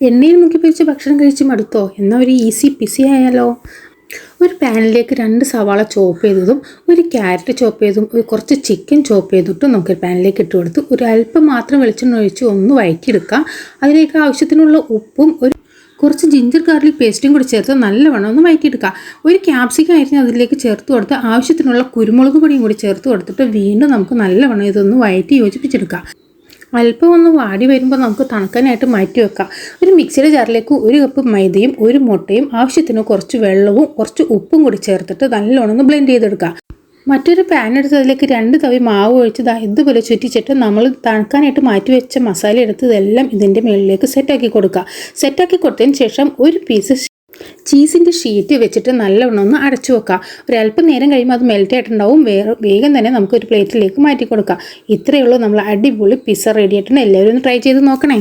എണ്ണയിൽ മുക്കി പൊരിച്ച് ഭക്ഷണം കഴിച്ച് മടുത്തോ? എന്നാൽ ഒരു ഈസി പിസി ആയാലോ? ഒരു പാനിലേക്ക് രണ്ട് സവാള ചോപ്പ് ചെയ്തതും ഒരു ക്യാരറ്റ് ചോപ്പ് ചെയ്തതും ഒരു കുറച്ച് ചിക്കൻ ചോപ്പ് ചെയ്തിട്ടും നമുക്ക് പാനിലേക്ക് ഇട്ട് കൊടുത്ത് ഒരു അല്പം മാത്രം വെളിച്ചെണ്ണ ഒഴിച്ച് ഒന്ന് വഴറ്റിയെടുക്കുക അതിലേക്ക് ആവശ്യത്തിനുള്ള ഉപ്പും ഒരു കുറച്ച് ജിഞ്ചർ ഗാർലിക് പേസ്റ്റും കൂടി ചേർത്ത് നല്ലവണ്ണം ഒന്ന് വഴറ്റിയെടുക്കുക ഒരു ക്യാപ്സിക്കം ആയിരുന്നു അതിലേക്ക് ചേർത്ത് കൊടുത്ത് ആവശ്യത്തിനുള്ള കുരുമുളക് പൊടിയും കൂടി ചേർത്ത് കൊടുത്തിട്ട് വീണ്ടും നമുക്ക് നല്ലവണ്ണം ഇതൊന്ന് വഴറ്റി യോജിപ്പിച്ചെടുക്കുക അല്പം ഒന്ന് വാടി വരുമ്പോൾ നമുക്ക് തണുക്കാനായിട്ട് മാറ്റി വെക്കാം. ഒരു മിക്സിയുടെ ജാറിലേക്ക് ഒരു കപ്പ് മൈദയും ഒരു മുട്ടയും ആവശ്യത്തിന് കുറച്ച് വെള്ളവും കുറച്ച് ഉപ്പും കൂടി ചേർത്തിട്ട് നല്ലോണം ഒന്ന് ബ്ലെൻഡ് ചെയ്തെടുക്കുക മറ്റൊരു പാൻ എടുത്ത് അതിലേക്ക് രണ്ട് തവി മാവ് ഒഴിച്ച് ദാ ഇതുപോലെ ചുറ്റിച്ചിട്ട് നമ്മൾ തണുക്കാനായിട്ട് മാറ്റി വെച്ച മസാല എടുത്ത് ഇതെല്ലാം ഇതിന്റെ മുകളിലേക്ക് സെറ്റാക്കി കൊടുക്കുക സെറ്റാക്കി കൊടുത്തതിന് ശേഷം ഒരു പീസ് ചീസിന്റെ ഷീറ്റ് വെച്ചിട്ട് നല്ലവണ്ണം ഒന്ന് അടച്ചു വെക്കുക ഒരല്പം നേരം കഴിയുമ്പോൾ അത് മെൽറ്റ് ആയിട്ടുണ്ടാവും. വേറെ വേഗം തന്നെ നമുക്ക് ഒരു പ്ലേറ്റിലേക്ക് മാറ്റി കൊടുക്കാം ഇത്രയേ ഉള്ളൂ. നമ്മൾ അടിപൊളി പിസ്സ റെഡി ആയിട്ടുണ്ട്. എല്ലാവരും ഒന്ന് ട്രൈ ചെയ്ത് നോക്കണേ.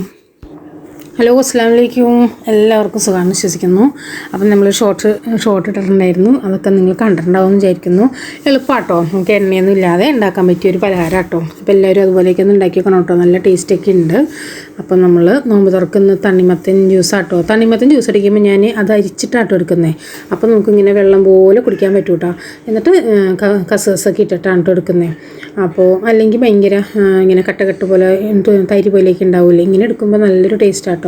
ഹലോ അസ്സാം വലൈക്കും എല്ലാവർക്കും സുഖമാണ് വിശ്വസിക്കുന്നു. അപ്പം നമ്മൾ ഷോർട്ട് ഷോർട്ട് ഇട്ടിട്ടുണ്ടായിരുന്നു. അതൊക്കെ നിങ്ങൾ കണ്ടിട്ടുണ്ടാവും എന്ന് വിചാരിക്കുന്നു. എളുപ്പമാട്ടോ നമുക്ക് എണ്ണയൊന്നും ഇല്ലാതെ ഉണ്ടാക്കാൻ പറ്റിയ ഒരു പലഹാരം കേട്ടോ അപ്പോൾ എല്ലാവരും അതുപോലെയൊക്കെ ഒന്ന് ഉണ്ടാക്കി വെക്കണം കേട്ടോ. നല്ല ടേസ്റ്റൊക്കെ ഉണ്ട്. അപ്പം നമ്മൾ നോമ്പ് തുറക്കുന്ന തണ്ണിമത്തൻ ജ്യൂസ് ആട്ടോ. തണ്ണിമത്തൻ ജ്യൂസ് അടിക്കുമ്പോൾ ഞാൻ അത് അരിച്ചിട്ടാട്ടോ എടുക്കുന്നത് അപ്പോൾ നമുക്കിങ്ങനെ വെള്ളം പോലെ കുടിക്കാൻ പറ്റൂ കേട്ടോ. എന്നിട്ട് കസകസൊക്കെ ഇട്ടിട്ടാണ് കേട്ടോ എടുക്കുന്നത് അപ്പോൾ അല്ലെങ്കിൽ ഭയങ്കര ഇങ്ങനെ കട്ട കട്ട് പോലെ തൈര് തരി പോലെയൊക്കെ ഉണ്ടാവില്ലേ ഇങ്ങനെ എടുക്കുമ്പോൾ നല്ലൊരു ടേസ്റ്റ് ആട്ടോ.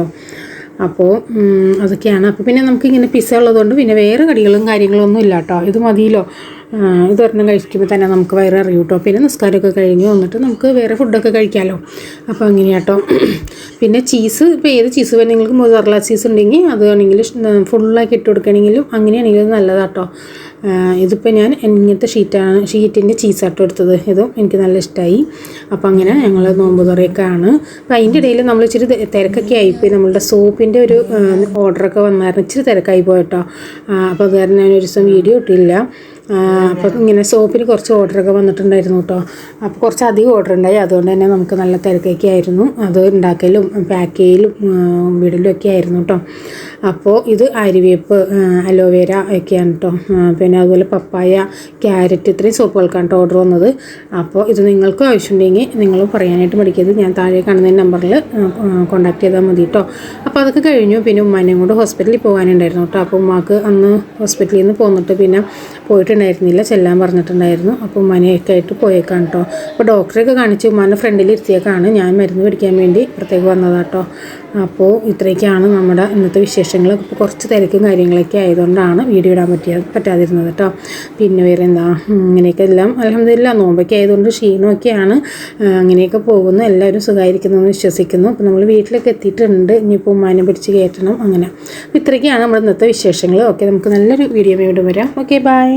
അപ്പോൾ ഉം, അതൊക്കെയാണ്. അപ്പോൾ പിന്നെ നമുക്കിങ്ങനെ പിസ്സ ഉള്ളതുകൊണ്ട് പിന്നെ വേറെ കടികളും കാര്യങ്ങളും ഒന്നും ഇല്ല കേട്ടോ. ഇത് മതിയല്ലോ. ഇതൊരെണ്ണം കഴിക്കുമ്പോൾ തന്നെ നമുക്ക് വയറ് അറിയും കേട്ടോ. പിന്നെ നിസ്കാരമൊക്കെ കഴിഞ്ഞ് വന്നിട്ട് നമുക്ക് വേറെ ഫുഡൊക്കെ കഴിക്കാമല്ലോ അപ്പോൾ അങ്ങനെയാട്ടോ. പിന്നെ ചീസ് ഇപ്പോൾ ഏത് ചീസ് വേണം നിങ്ങൾക്ക് മൊസറല ചീസ് ഉണ്ടെങ്കിൽ അത് വേണമെങ്കിൽ ഫുള്ളാക്കി ഇട്ട് കൊടുക്കുകയാണെങ്കിലും അങ്ങനെയാണെങ്കിലും നല്ലതാട്ടോ. ഇതിപ്പോൾ ഞാൻ ഇങ്ങനത്തെ ഷീറ്റാണ് ഷീറ്റിന്റെ ചീസാട്ടോ എടുത്തത്. ഇതും എനിക്ക് നല്ല ഇഷ്ടമായി അപ്പോൾ അങ്ങനെ ഞങ്ങൾ നോമ്പ് തുറയൊക്കെ ആണ് അപ്പോൾ അതിന്റെ ഇടയിൽ നമ്മൾ ഇച്ചിരി തിരക്കൊക്കെ ആയിപ്പോയി. നമ്മളുടെ സോപ്പിന്റെ ഒരു ഓർഡറൊക്കെ വന്നായിരുന്നു. ഇച്ചിരി തിരക്കായി പോയിട്ടോ. അപ്പോൾ അത് കാരണം ഞാൻ ഒരു ദിവസം വീഡിയോ ഇട്ടില്ല. അപ്പോൾ ഇങ്ങനെ സോപ്പിന് കുറച്ച് ഓർഡറൊക്കെ വന്നിട്ടുണ്ടായിരുന്നു കേട്ടോ. അപ്പോൾ കുറച്ച് അധികം ഓർഡർ ഉണ്ടായി അതുകൊണ്ട് തന്നെ നമുക്ക് നല്ല തിരക്കൊക്കെ ആയിരുന്നു. അത് ഉണ്ടാക്കലും പാക്ക് ചെയ്യലും വിടലും ഒക്കെ ആയിരുന്നു കേട്ടോ. അപ്പോൾ ഇത് അരിവേപ്പ് അലോവേര ഒക്കെയാണ് കേട്ടോ പിന്നെ അതുപോലെ പപ്പായ ക്യാരറ്റ് ഇത്രയും സോപ്പുകൾക്കാണ് കേട്ടോ ഓർഡർ വന്നത്. അപ്പോൾ ഇത് നിങ്ങൾക്കും ആവശ്യമുണ്ടെങ്കിൽ നിങ്ങൾ പറയാനായിട്ട് മടിക്കരുത്. ഞാൻ താഴെ കാണുന്ന നമ്പറിൽ കോൺടാക്ട് ചെയ്താൽ മതി കേട്ടോ അപ്പോൾ അതൊക്കെ കഴിഞ്ഞു. പിന്നെ ഉമ്മാനെയും കൊണ്ട് ഹോസ്പിറ്റലിൽ പോകാനുണ്ടായിരുന്നു കേട്ടോ അപ്പോൾ ഉമ്മാക്ക് അന്ന് ഹോസ്പിറ്റലിൽ നിന്ന് പോന്നിട്ട് പിന്നെ പോയിട്ടുണ്ടായിരുന്നില്ല. ചെല്ലാൻ പറഞ്ഞിട്ടുണ്ടായിരുന്നു. അപ്പോൾ ഉമ്മാനെയൊക്കെ ആയിട്ട് പോയേക്കാണ് കേട്ടോ അപ്പോൾ ഡോക്ടറെയൊക്കെ കാണിച്ച് ഉമ്മാനെ ഫ്രണ്ടിൽ ഇരുത്തിയേക്കാണ്. ഞാൻ മരുന്ന് പിടിക്കാൻ വേണ്ടി പുറത്തേക്ക് വന്നതാട്ടോ അപ്പോൾ ഇത്രയൊക്കെയാണ് നമ്മുടെ ഇന്നത്തെ വിശേഷങ്ങൾ കുറച്ച് തിരക്കും കാര്യങ്ങളൊക്കെ ആയതുകൊണ്ടാണ് വീഡിയോ ഇടാൻ പറ്റിയ പറ്റാതിരുന്നത് കേട്ടോ. പിന്നെ വേറെ എന്താ ഇങ്ങനെയൊക്കെ എല്ലാം അലഹമില്ല നോമ്പൊക്കെ ആയതുകൊണ്ട് ക്ഷീണമൊക്കെയാണ് അങ്ങനെയൊക്കെ പോകുന്നു. എല്ലാവരും സുഖമായിരിക്കുന്നു എന്ന് വിശ്വസിക്കുന്നു. അപ്പോൾ നമ്മൾ വീട്ടിലൊക്കെ എത്തിയിട്ടുണ്ട്. ഇനിയിപ്പോൾ ഉമ്മാനെ പിടിച്ച് കയറ്റണം അങ്ങനെ. അപ്പോൾ ഇത്രയൊക്കെയാണ് നമ്മുടെ ഇന്നത്തെ വിശേഷങ്ങൾ ഓക്കെ നമുക്ക് നല്ലൊരു വീഡിയോ വീണ്ടും വരാം. Okay bye